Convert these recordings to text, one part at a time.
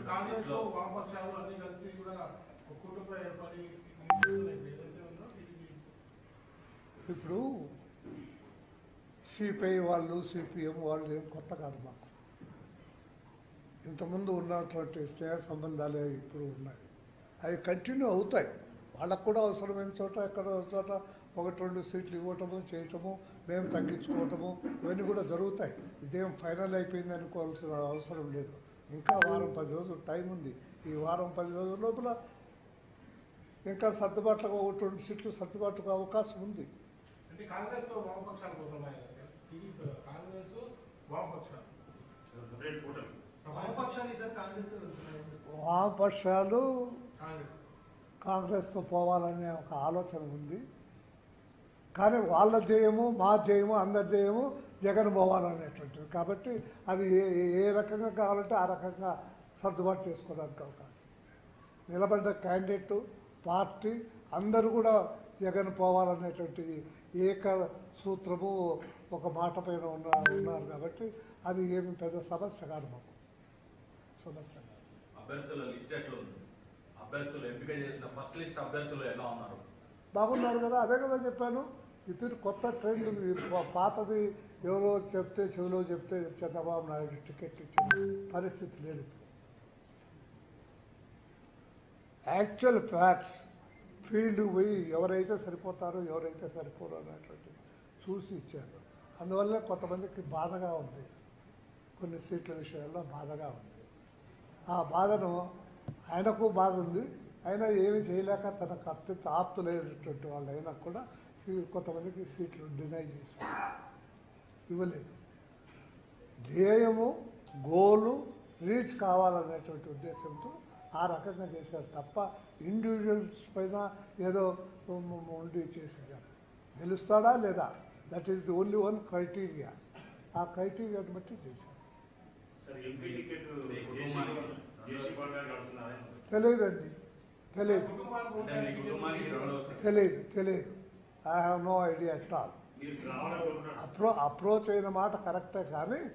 ఇప్పుడు కాంగ్రెస్లో వామపక్షాలు అన్ని కలిసి కూడా ఒక కుటుంబం ఏర్పడి ఏదైతే ఉందో ఇది ఇప్పుడు సిపిఐ వాళ్ళు సిపిఎం వాళ్ళు ఏం కొత్త కాదు మాకు. ఇంతకుముందు ఉన్నటువంటి స్నేహ సంబంధాలే ఇప్పుడు ఉన్నాయి. అవి కంటిన్యూ అవుతాయి. వాళ్ళకు కూడా అవసరమైన చోట ఎక్కడ చోట ఒకటి రెండు సీట్లు ఇవ్వటము చేయటము మేము తగ్గించుకోవటము ఇవన్నీ కూడా జరుగుతాయి. ఇదేం ఫైనల్ అయిపోయింది అనుకోవాల్సిన అవసరం లేదు. ఇంకా వారం పది రోజులు టైం ఉంది. ఈ వారం పది రోజుల లోపల ఇంకా సర్దుబాట్లకు ఒకటి రెండు సీట్లు సర్దుబాటుకు అవకాశం ఉంది. వామపక్షాలు కాంగ్రెస్తో పోవాలనే ఒక ఆలోచన ఉంది. కానీ వాళ్ళ ధ్యేయము మా ధ్యేయము అందరి ధ్యేయము జగన్ పోవాలనేటువంటిది కాబట్టి అది ఏ ఏ రకంగా కావాలంటే ఆ రకంగా సర్దుబాటు చేసుకోవడానికి అవకాశం. నిలబడ్డ క్యాండిడేట్ పార్టీ అందరూ కూడా జగన్ పోవాలనేటువంటి ఏక సూత్రము ఒక మాట పైన ఉన్న ఉన్నారు కాబట్టి అది ఏమి పెద్ద సమస్య కాదు మాకు. సమస్య కాదు. అభ్యర్థుల లిస్ట్ ఎట్లా ఉంది? అభ్యర్థులు ఎంపిక చేసిన ఫస్ట్ లిస్ట్ అభ్యర్థులు ఎలా ఉన్నారు? బాగున్నారు కదా అదే కదా చెప్పాను. ఇతడు కొత్త ట్రెండ్ పాతది ఎవరో చెప్తే చెవిలో చెప్తే చంద్రబాబు నాయుడు టికెట్ ఇచ్చిన పరిస్థితి లేదు. యాక్చువల్ ఫ్యాక్ట్స్ ఫీల్డ్ పోయి ఎవరైతే సరిపోతారో ఎవరైతే సరిపోరో అనేటువంటి చూసి ఇచ్చారు. అందువల్ల కొంతమందికి బాధగా ఉంది. కొన్ని సీట్ల విషయాల్లో బాధగా ఉంది. ఆ బాధను ఆయనకు బాధ ఉంది. ఆయన ఏమి చేయలేక తనకు అత్యంత ఆప్తులైనటువంటి వాళ్ళు అయినా కూడా కొంతమందికి సీట్లు డినై చేశారు. ఇవ్వలేదు. ధ్యేయము గోలు రీచ్ కావాలనేటువంటి ఉద్దేశంతో ఆ రకంగా చేశారు తప్ప ఇండివిజువల్స్ పైన ఏదో ఉండి చేసేదారు గెలుస్తాడా లేదా? That is the only one criteria ఆ క్రైటీరియాని బట్టి చేశారు. తెలియదండి తెలియదు తెలియదు తెలియదు I have no idea at all అప్రో approach అయిన మాట కరెక్టే కానీ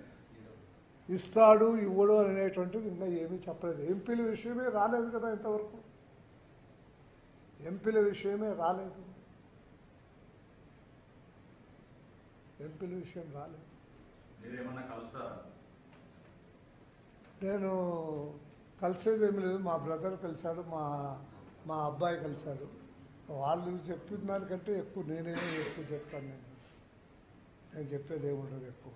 ఇస్తాడు ఇవ్వడు అనేటువంటిది ఇంకా ఏమీ చెప్పలేదు. ఎంపీల విషయమే రాలేదు కదా ఇంతవరకు. ఎంపీల విషయమే రాలేదు. ఎంపీల విషయం రాలేదు. నేను కలిసేది ఏమి లేదు. మా బ్రదర్ కలిశాడు మా మా అబ్బాయి కలిశాడు. వాళ్ళు చెప్పిన దానికంటే ఎక్కువ నేనేమో ఎక్కువ చెప్తాను నేను. నేను చెప్పేది ఏముండదు ఎక్కువ.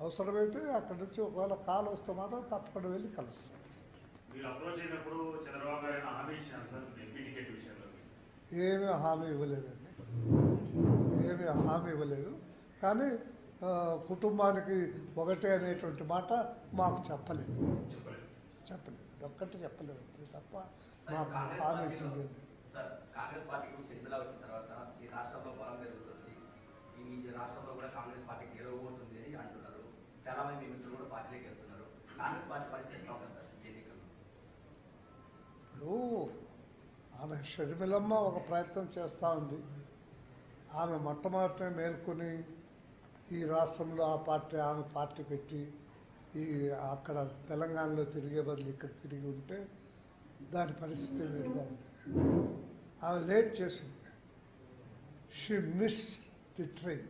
అవసరమైతే అక్కడి నుంచి ఒకవేళ కాల్ వస్తే మాత్రం తప్పకుండా వెళ్ళి కలుస్తాను ఏమీ హామీ ఇవ్వలేదండి. ఏమీ హామీ ఇవ్వలేదు. కానీ కుటుంబానికి ఒకటే అనేటువంటి మాట మాకు చెప్పలేదు. చెప్పలేదు. ఒక్కటి చెప్పలేదు. అంతే తప్ప సార్, మాకు హామీ ఇచ్చింది ఈ రాష్ట్రంలో కూడా కాంగ్రెస్ పార్టీ గెలవబోతుంది అని అంటున్నారు. చాలా మంది మీ మిత్రులు కూడా పార్టీలోకి వెళ్తున్నారు. కాంగ్రెస్ పార్టీ పరిస్థితి ఎట్లా ఉంటుంది సార్ ఎన్నికల్లో? ఇప్పుడు ఆమె షర్మిలమ్మ ఒక ప్రయత్నం చేస్తూ ఉంది. ఆమె మొట్టమొదట మేల్కొని ఈ రాష్ట్రంలో ఆ పార్టీ ఆమె పార్టీ పెట్టి ఈ అక్కడ తెలంగాణలో తిరిగే బదులు ఇక్కడ తిరిగి ఉంటే దాని పరిస్థితి వేరుగా ఉంది. ఆమె లేట్ చేసింది. షీ మిస్ ది ట్రైన్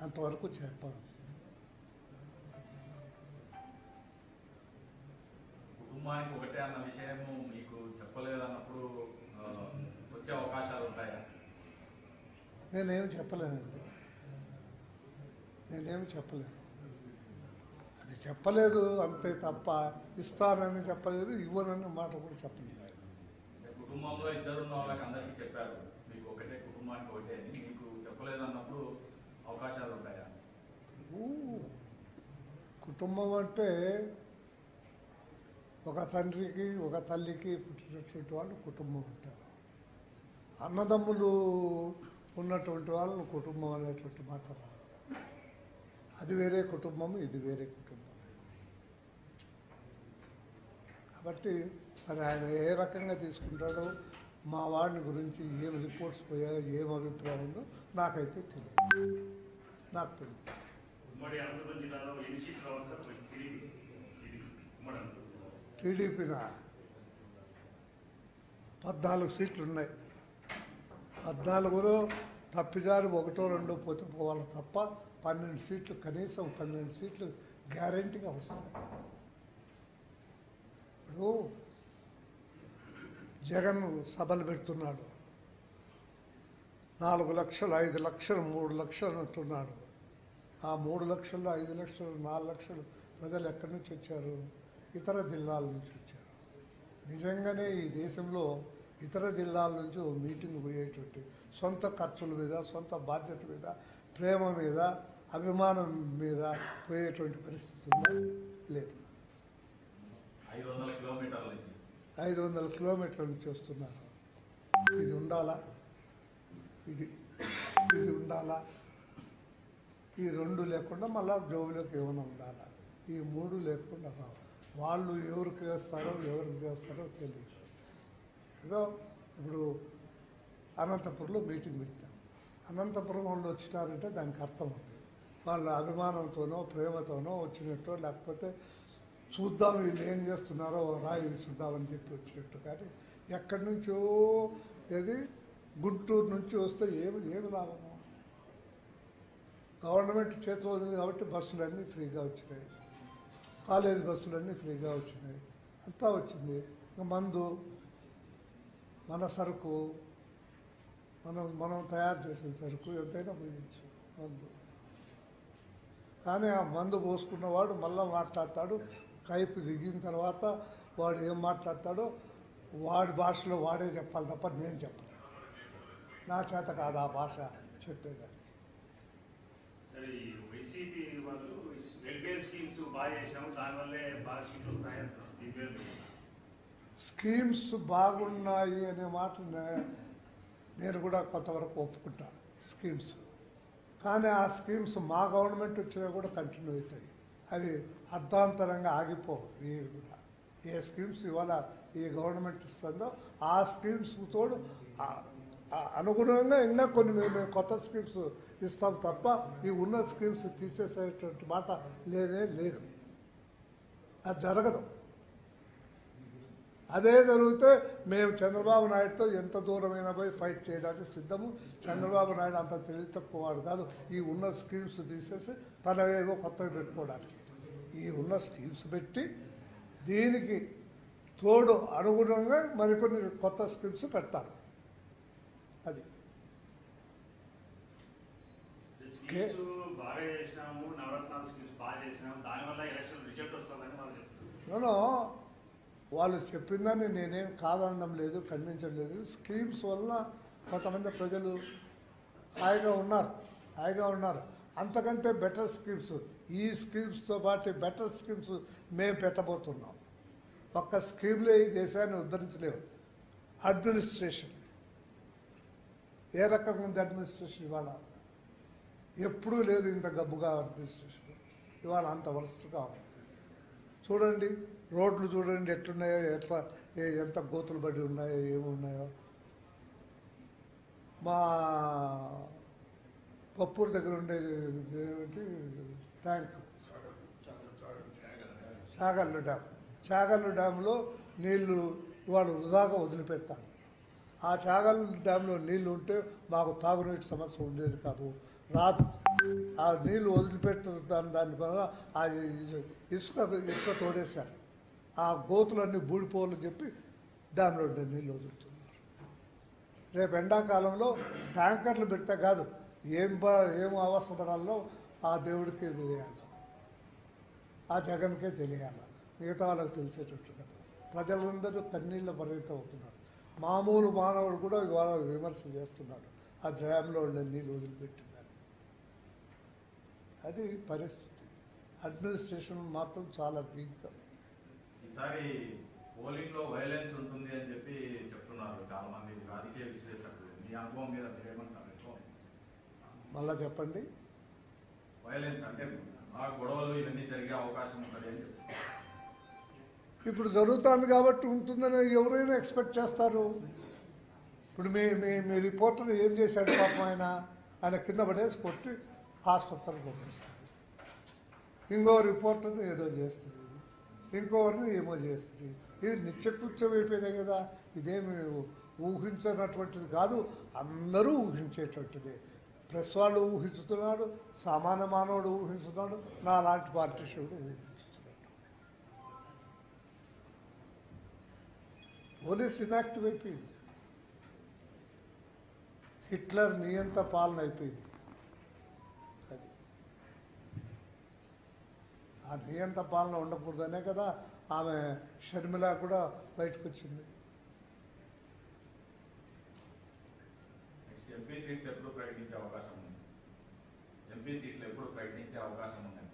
అంతవరకు చెప్పాలి. కుటుంబానికి ఒకటే అన్న విషయము మీకు చెప్పలేదన్నప్పుడు వచ్చే అవకాశాలు ఉంటాయా? నేనేం చెప్పలేనండి నేనేం చెప్పలేదు అది చెప్పలేదు అంతే తప్ప ఇస్తానని చెప్పలేదు ఇవ్వనని మాట కూడా చెప్పలేదు. కుటుంబంలో ఇద్దరు ఉన్న వాళ్ళకి అందరికీ చెప్పారు. కుటుంబానికి ఒకటే అని మీకు చెప్పలేదన్నప్పుడు అవకాశాలు ఉంటాయా ఊ, కుటుంబం అంటే ఒక తండ్రికి ఒక తల్లికి పుట్టినటువంటి వాళ్ళు కుటుంబం ఉంటారు అన్నదమ్ములు ఉన్నటువంటి వాళ్ళు కుటుంబం అనేటువంటి మాట రాదు. అది వేరే కుటుంబం ఇది వేరే కుటుంబం. కాబట్టి మరి ఆయన ఏ రకంగా తీసుకుంటాడో మా వాడిని గురించి ఏం రిపోర్ట్స్ పోయాయో ఏం అభిప్రాయం ఉందో నాకైతే తెలియదు. నాకు తెలియదు. టీడీపీన? పద్నాలుగు సీట్లు ఉన్నాయి. పద్నాలుగులో తప్పిజారి ఒకటో రెండో పోతే పోవాలి తప్ప పన్నెండు సీట్లు కనీసం పన్నెండు సీట్లు గ్యారంటీగా వస్తాయి. ఇప్పుడు జగన్ సభలు పెడుతున్నాడు. నాలుగు లక్షలు ఐదు లక్షలు మూడు లక్షలు అంటున్నాడు. ఆ మూడు లక్షలు ఐదు లక్షలు నాలుగు లక్షలు ప్రజలు ఎక్కడి నుంచి వచ్చారు? ఇతర జిల్లాల నుంచి వచ్చారు. నిజంగానే ఈ దేశంలో ఇతర జిల్లాల నుంచి ఓ మీటింగ్ పోయేటువంటి సొంత ఖర్చుల మీద సొంత బాధ్యత మీద ప్రేమ మీద అభిమానం మీద పోయేటువంటి పరిస్థితి లేదు. ఐదు వందల కిలోమీటర్ల నుంచి. ఐదు వందల కిలోమీటర్ల నుంచి వస్తున్నారు. ఇది ఉండాలా? ఇది ఇది ఉండాలా? ఈ రెండు లేకుండా మళ్ళా జోబులోకి ఏమైనా ఉండాలా? ఈ మూడు లేకుండా రావు వాళ్ళు ఎవరికి వేస్తారో ఎవరికి చేస్తారో తెలియదు. ఏదో ఇప్పుడు అనంతపురంలో మీటింగ్ పెట్టాం అనంతపురం వాళ్ళు వచ్చినారంటే దానికి అర్థం ఉంది వాళ్ళ అభిమానంతోనో ప్రేమతోనో వచ్చినట్టు లేకపోతే చూద్దాం వీళ్ళు ఏం చేస్తున్నారో రాయి చూద్దామని చెప్పి వచ్చినట్టు కానీ ఎక్కడి నుంచో ఏది? గుంటూరు నుంచి వస్తే ఏమి ఏమి లాభము? గవర్నమెంట్ చేతిలో ఉంది కాబట్టి బస్సులన్నీ ఫ్రీగా వచ్చినాయి. కాలేజ్ బస్సులన్నీ ఫ్రీగా వచ్చినాయి. అంతా వచ్చింది. ఇంకా మందు మన సరుకు మనం మనం తయారు చేసిన సరుకు ఎంతైనా పోయించు మందు. కానీ ఆ మందు పోసుకున్నవాడు మళ్ళీ మాట్లాడతాడు కైపు దిగిన తర్వాత వాడు ఏం మాట్లాడతాడో వాడి భాషలో వాడే చెప్పాలి తప్ప నేను చెప్పను. నా చేత కాదు ఆ భాష చెప్పేదాన్ని స్కీమ్స్ బాగున్నాయి అనే మాట నేను కూడా కొంతవరకు ఒప్పుకుంటాను స్కీమ్స్. కానీ ఆ స్కీమ్స్ మా గవర్నమెంట్ వచ్చినా కూడా కంటిన్యూ అవుతాయి. అవి అర్ధాంతరంగా ఆగిపోవు ఇవి కూడా ఏ స్కీమ్స్ ఇవాళ ఈ గవర్నమెంట్ ఇస్తుందో ఆ స్కీమ్స్ తోడు అనుగుణంగా ఇంకా కొన్ని మేము కొత్త స్కీమ్స్ ఇస్తాం తప్ప ఈ ఉన్న స్కీమ్స్ తీసేసేటువంటి మాట లేదే లేదు. అది జరగదు. అదే జరిగితే మేము చంద్రబాబు నాయుడుతో ఎంత దూరమైనా పోయి ఫైట్ చేయడానికి సిద్ధము. చంద్రబాబు నాయుడు అంత తెలివి తక్కువ వాడు కాదు. ఈ ఉన్న స్కీమ్స్ తీసేసి తనవేవో కొత్తవి పెట్టుకోవడానికి. ఈ ఉన్న స్కీమ్స్ పెట్టి దీనికి తోడు అనుగుణంగా మరికొన్ని కొత్త స్కీమ్స్ పెడతారు. అది. నేను వాళ్ళు చెప్పిందని నేనేం కాదనడం లేదు ఖండించడం లేదు. స్కీమ్స్ వల్ల కొంతమంది ప్రజలు హాయిగా ఉన్నారు హాయిగా ఉన్నారు. అంతకంటే బెటర్ స్కీమ్స్ ఈ స్కీమ్స్తో పాటు బెటర్ స్కీమ్స్ మేము పెట్టబోతున్నాం. ఒక్క స్కీమ్లో ఈ దేశాన్ని ఉద్ధరించలేవు. అడ్మినిస్ట్రేషన్. ఏ రకంగా ఉంది అడ్మినిస్ట్రేషన్ ఇవాళ? ఎప్పుడూ లేదు ఇంత గబ్బుగా అడ్మినిస్ట్రేషన్. ఇవాళ అంత వరస్ట్గా ఉంది. చూడండి రోడ్లు చూడండి ఎట్లున్నాయో ఎట్లా ఎంత గోతులు పడి ఉన్నాయో ఏమున్నాయో. మా పప్పూరు దగ్గర ఉండేది ఏమిటి? Tank చాగళ్ళు dam. చాగళ్ళు డ్యాంలో నీళ్ళు ఇవాళ వృధాగా వదిలిపెట్టాను ఆ చాగళ్ళు డ్యాంలో నీళ్ళు ఉంటే మాకు తాగునీటి సమస్య ఉండేది కాదు. రాదు ఆ నీళ్ళు వదిలిపెట్టిన దాని దాని వల్ల ఆ ఇసుక ఇసుక తోడేశారు. ఆ గోతులన్నీ బూడిపోవాలని చెప్పి డ్యాంలో ఉండే నీళ్ళు వదులుతున్నారు. రేపు ఎండాకాలంలో ట్యాంకర్లు పెడితే కాదు. ఏం ఏం ఏం అవసరపడాలో ఆ దేవుడికే తెలియాలి. ఆ జగన్కే తెలియాలి. మిగతా వాళ్ళకి తెలిసేటట్టు కదా. ప్రజలందరూ కన్నీళ్ళ పరిమితం అవుతున్నారు. మామూలు మానవుడు కూడా ఇవాళ విమర్శ చేస్తున్నాడు. ఆ డ్యామ్లో ఉండే నీళ్ళు వదిలిపెట్టిందని. అది పరిస్థితి. అడ్మినిస్ట్రేషన్ మాత్రం చాలా వీక్గా ఈసారి పోలింగ్లో వైలెన్స్ ఉంటుంది అని చెప్పి చెప్తున్నారు చాలా మంది రాజకీయ విశ్లేషకులు. మీ అనుభవం మీద మీరేమంటారు? మళ్ళా చెప్పండి. వైలెన్స్ అంటే ఆ గొడవలు ఇవన్నీ జరిగే అవకాశం ఉంటుంది అని ఇప్పుడు జరుగుతుంది కాబట్టి ఉంటుందని ఎవరైనా ఎక్స్పెక్ట్ చేస్తారు. ఇప్పుడు మీ మీ మీ రిపోర్టర్ ఏం చేశాడు పాపం ఆయన? ఆయన కింద పడేసి కొట్టి ఆసుపత్రికి పంపిస్తాడు ఇంకో రిపోర్టర్ ఏదో చేస్తుంది. ఇంకోరిని ఏమో చేస్తుంది. ఇది నిత్యకృత్యం అయిపోయినాయి కదా ఇదేమి ఊహించినటువంటిది కాదు అందరూ ఊహించేటువంటిది. ప్రెస్ వాళ్ళు ఊహించుతున్నాడు సామాన్య మానవుడు ఊహించుతున్నాడు నా లాంటి పార్టీషుడు ఊహించుతున్నాడు. పోలీస్ ఇనాక్టివ్ అయిపోయింది. హిట్లర్ నియంత పాలన అయిపోయింది. అది. ఆ నియంత పాలన ఉండకూడదనే కదా ఆమె షర్మిల కూడా బయటకు వచ్చింది ఎంపీ సీట్స్ ఎప్పుడు ప్రకటించే అవకాశం ఎంపీ సీట్లు ఎప్పుడు ప్రకటించే అవకాశం ఉందండి.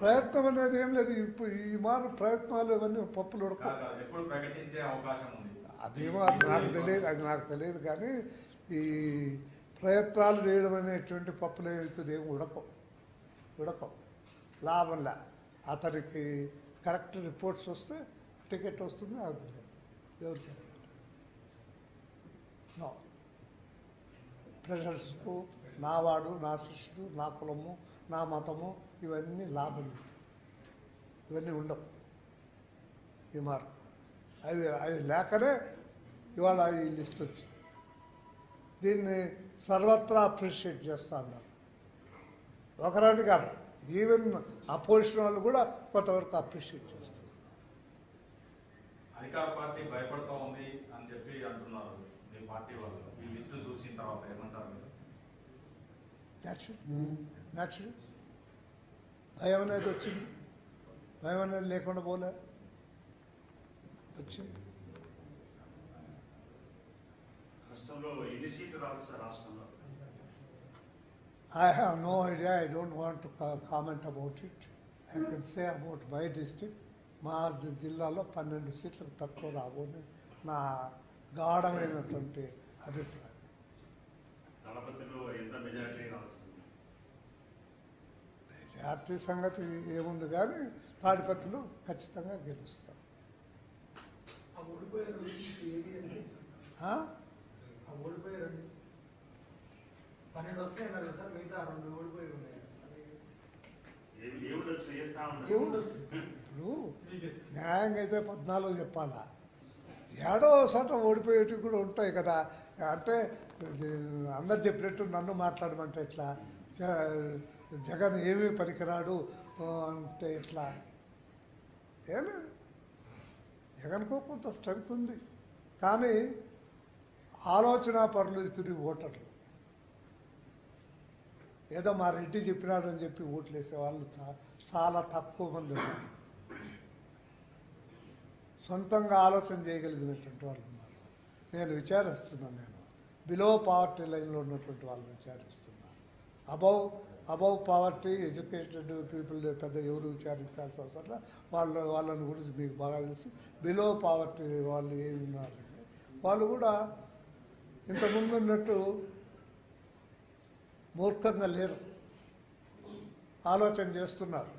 ప్రయత్నం అనేది ఏం లేదు. ఇప్పుడు ఈ మారు ప్రయత్నాలు ఇవన్నీ పప్పులు ఉడక కాదు కాదు, ఎప్పుడు ప్రకటించే అవకాశం ఉంది. అదేమో అది నాకు తెలియదు అది నాకు తెలియదు కానీ ఈ ప్రయత్నాలు చేయడం అనేటువంటి పప్పులు ఏమవుతుంది ఏమి ఉడకం ఉడకం లాభంలా అతనికి కరెక్ట్ రిపోర్ట్స్ వస్తే టికెట్ వస్తుంది అవుతుంది ఎవరికి నో. ప్రెషర్స్కు నావాడు నా శిష్యుడు నా కులము నా మతము ఇవన్నీ లాభం ఇవన్నీ ఉండవు. ఈ మార్పు అవి అది లేకనే ఇవాళ ఈ లిస్ట్ వచ్చింది. దీన్ని సర్వత్రా అప్రిషియేట్ చేస్తా ఉన్నారు ఒకరండి కాదు ఈవెన్ అపోజిషన్ వాళ్ళు కూడా కొంతవరకు అప్రిషియేట్ చేస్తారు. అధికార పార్టీ భయపడుతూ ఉంది అని చెప్పి అంటున్నారు. మీ పార్టీ వాళ్ళు ఈ లిస్టు చూసిన తర్వాత ఏమంటారు న్యాచురల్ భయం అనేది వచ్చింది. భయం అనేది లేకుండా పోలే. వచ్చింది. I have no idea. I don't want to co- comment about it. I can say about my district. మా జిల్లాలో పన్నెండు సీట్లకు తక్కువ రాబోని నా గాఢమైనటువంటి అభిప్రాయం. జాతీయ సంగతి ఏముంది కానీ తాడిపత్రులు ఖచ్చితంగా గెలుస్తాం. న్యాయంగా అయితే పద్నాలుగు చెప్పాలా? ఏడో చోట ఓడిపోయేటివి కూడా ఉంటాయి కదా. అంటే అందరు చెప్పినట్టు నన్ను మాట్లాడమంటే ఎట్లా? జగన్ ఏమీ పనికిరాడు అంటే ఇట్లా ఏం జగన్కు కొంత స్ట్రెంగ్త్ ఉంది. కానీ ఆలోచన పనులు ఇతని ఓటర్లు. ఏదో మా రెడ్డి చెప్పినాడని చెప్పి ఓట్లు వాళ్ళు చాలా తక్కువ మంది ఉన్నారు. సొంతంగా ఆలోచన చేయగలిగినటువంటి వాళ్ళు ఉన్నారు. నేను విచారిస్తున్నాను నేను. బిలో పావర్టీ లైన్లో ఉన్నటువంటి వాళ్ళని విచారిస్తున్నాను above above poverty educated people పెద్ద ఎవరు విచారించాల్సిన అవసరం వాళ్ళ వాళ్ళని గురించి మీకు బాగా తెలుసు. బిలో పావర్టీ వాళ్ళు ఏమి ఉన్నారు? వాళ్ళు కూడా ఇంతకుముందు ఉన్నట్టు మూర్ఖంగా లేరు. ఆలోచన చేస్తున్నారు.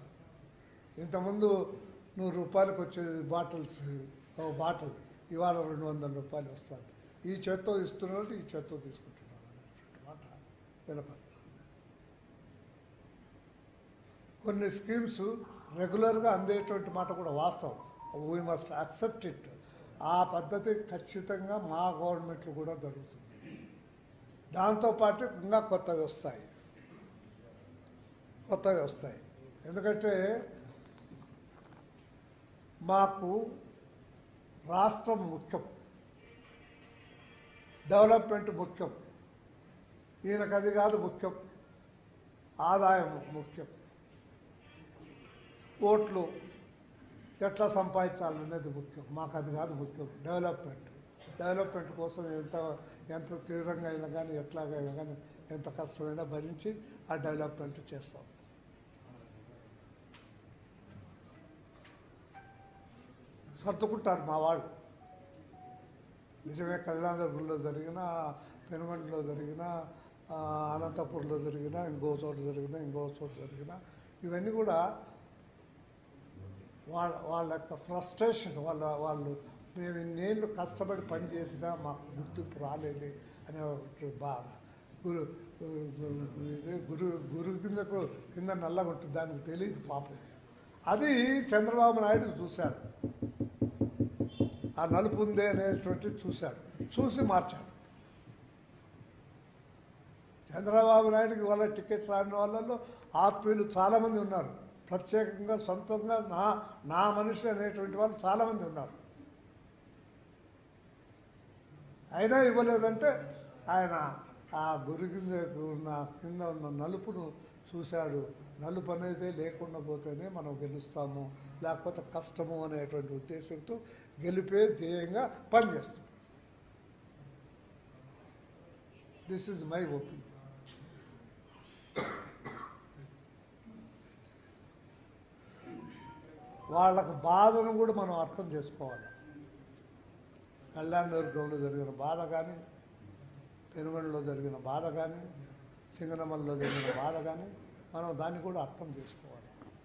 ఇంతకుముందు నూరు రూపాయలకు వచ్చే బాటిల్స్ ఓ బాటిల్ ఇవాళ రెండు వందల రూపాయలు వస్తుంది. ఈ చేత్తో ఇస్తున్నారు ఈ చేత్తో తీసుకుంటున్నారు మాట. తెలపాలి కొన్ని స్కీమ్స్ రెగ్యులర్గా అందేటువంటి మాట కూడా వాస్తవం. వీ మస్ట్ అక్సెప్ట్ ఇట్ ఆ పద్ధతి ఖచ్చితంగా మా గవర్నమెంట్లో కూడా జరుగుతుంది. దాంతోపాటు ఇంకా కొత్తవి వస్తాయి. కొత్తవి వస్తాయి. ఎందుకంటే మాకు రాష్ట్రం ముఖ్యం. డెవలప్మెంట్ ముఖ్యం. ఈయనకు అది కాదు ముఖ్యం. ఆదాయం ముఖ్యం. ఓట్లు ఎట్లా సంపాదించాలనేది ముఖ్యం. మాకు అది కాదు ముఖ్యం. డెవలప్మెంట్. డెవలప్మెంట్ కోసం ఎంత ఎంత తీవ్రంగా అయినా కానీ ఎట్లాగైనా కానీ ఎంత కష్టమైనా భరించి ఆ డెవలప్మెంట్ చేస్తాం. సర్దుకుంటారు మా వాళ్ళు. నిజమే కళ్యాణదుర్గంలో జరిగిన పెనుగొండలో జరిగిన అనంతపూర్లో జరిగిన ఇంకో చోట జరిగిన ఇంకో చోట జరిగిన ఇవన్నీ కూడా వాళ్ళ వాళ్ళ యొక్క ఫ్రస్ట్రేషన్ వాళ్ళ వాళ్ళు మేము ఇన్నేళ్ళు కష్టపడి పని చేసినా మాకు గుర్తింపు రాలేదు అనే ఒకటి బాధ గురు ఇది గురు గురు కిందకు కింద నల్లగా ఉంటుంది దానికి తెలియదు పాపం. అది చంద్రబాబు నాయుడు చూశాడు. ఆ నలుపు ఉందే అనేటువంటి చూశాడు. చూసి మార్చాడు. చంద్రబాబు నాయుడుకి వాళ్ళ టికెట్ రాని వాళ్ళలో ఆత్మీయులు చాలామంది ఉన్నారు. ప్రత్యేకంగా సొంతంగా నా నా మనిషి అనేటువంటి వాళ్ళు చాలామంది ఉన్నారు. అయినా ఇవ్వలేదంటే ఆయన ఆ గురి కింద ఉన్న కింద ఉన్న నలుపును చూశాడు. నలుపు అనేది లేకుండా పోతేనే మనం గెలుస్తాము లేకపోతే కష్టము అనేటువంటి ఉద్దేశంతో గెలిపే ధ్యేయంగా పనిచేస్తుంది. దిస్ ఈజ్ మై ఒపీనియన్ వాళ్ళకు బాధను కూడా మనం అర్థం చేసుకోవాలి. కళ్యాణ దుర్గంలో జరిగిన బాధ కానీ పెనుగొండలో జరిగిన బాధ కానీ సింగనమల్లో జరిగిన బాధ కానీ మనం దాన్ని కూడా అర్థం చేసుకోవాలి.